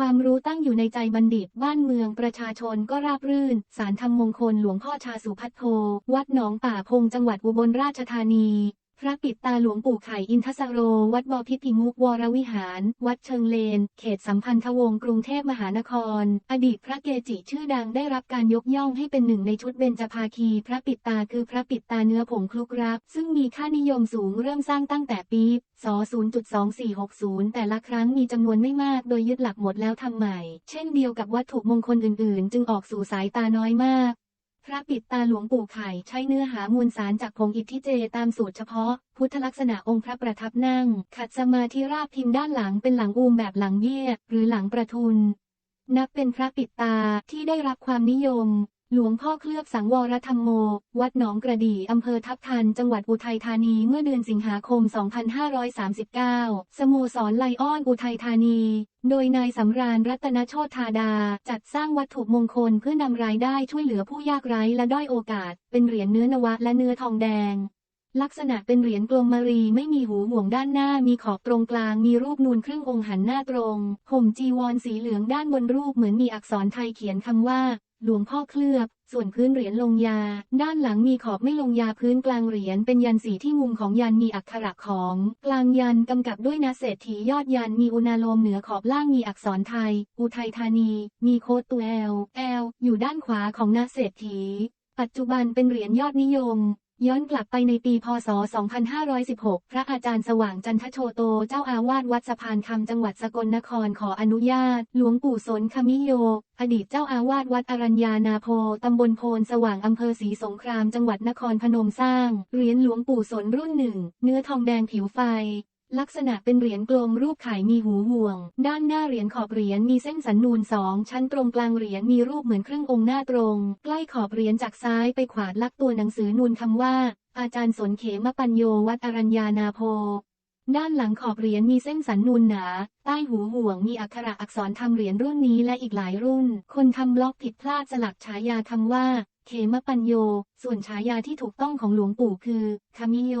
ความรู้ตั้งอยู่ในใจบัณฑิต บ้านเมืองประชาชนก็ราบรื่น สารธรรมมงคลหลวงพ่อชาสุพัทโท วัดหนองป่าพงจังหวัดอุบลราชธานี พระปิดตาหลวงปู่ไข่อินทสโร วัดบอพิพิมุกวรวิหาร วัดเชิงเลน เขตสัมพันธวงศ์กรุงเทพมหานคร อดีตพระเกจิชื่อดังได้รับการยกย่องให้เป็นหนึ่งในชุดเบญจภาคี พระปิดตาคือพระปิดตาเนื้อผงคลุกรับ ซึ่งมีค่านิยมสูงเริ่มสร้างตั้งแต่ปีศ0.2460 แต่ละครั้งมีจำนวนไม่มากโดยยึดหลักหมดแล้วทำใหม่ เช่นเดียวกับวัตถุมงคลอื่นๆ จึงออกสู่สายตาน้อยมาก พระปิดตาหลวงปู่ไข่ใช้เนื้อหามวลสารจากผงอิทธิเจตามสูตรเฉพาะ พุทธลักษณะองค์พระประทับนั่ง ขัดสมาธิราบพิมพ์ด้านหลังเป็นหลังอูมแบบหลังเบี้ยหรือหลังประทุน นับเป็นพระปิดตาที่ได้รับความนิยม หลวงพ่อเคลือบสังวรธรรมโม วัดหนองกระดี่อำเภอทับทัน จังหวัดอุทัยธานี เมื่อเดือนสิงหาคม 2539 สโมสรไลออนอุทัยธานี โดยนายสำราญรัตนโชธาดา จัดสร้างวัตถุมงคลเพื่อนำรายได้ช่วยเหลือผู้ยากไร้และด้อยโอกาส เป็นเหรียญเนื้อนวะและเนื้อทองแดง ลักษณะเป็นเหรียญกลมมารีไม่มีหูห่วงด้านหน้า มีขอบตรงกลาง มีรูปนูนครึ่งองค์หันหน้าตรง ห่มจีวรสีเหลืองด้านบนรูปเหมือนมีอักษรไทยเขียนคำว่า หลวงพ่อเคลือบ ส่วนพื้นเหรียญลงยา ด้านหลังมีขอบไม่ลงยาพื้นกลางเหรียญเป็นยันสีที่มุมของยันมีอักขระของกลางยันกำกับด้วยนาเศรษฐียอดยันมีอุณาโลมเหนือขอบล่างมีอักษรไทย อุทัยธานี มีโค้ดตัวแอลแอลอยู่ด้านขวาของนาเศรษฐีปัจจุบันเป็นเหรียญยอดนิยม ย้อนกลับไปในปีพศ 2516 พระอาจารย์สว่างจันทโชโต เจ้าอาวาสวัดสะพานคำจังหวัดสกลนครขออนุญาต หลวงปู่สนคมิโย อดีตเจ้าอาวาสวัดอรัญญานาโพ ตำบลโพนสว่างอำเภอศรีสงครามจังหวัดนครพนมสร้าง เหรียญหลวงปู่สนรุ่นหนึ่ง เนื้อทองแดงผิวไฟ ลักษณะเป็นเหรียญกลมรูปไข่มีหูห่วง ด้านหน้าเหรียญขอบเหรียญมีเส้นสันนูนสองชั้นตรงกลางเหรียญมีรูปเหมือนเครึ่ององค์หน้าตรง ใกล้ขอบเหรียญจากซ้ายไปขวาลักตัวหนังสือนูนคำว่า อาจารย์สนเขมปัญโยวัดอรัญญานาโพด้านหลังขอบเหรียญมีเส้นสันนูนหนา ใต้หูห่วงมีอักขระอักษรทำเหรียญรุ่นนี้และอีกหลายรุ่น คนทำบล็อกผิดพลาดสลักฉายาคำว่า เขมปัญโย ส่วนฉายาที่ถูกต้องของหลวงปู่คือคามิโย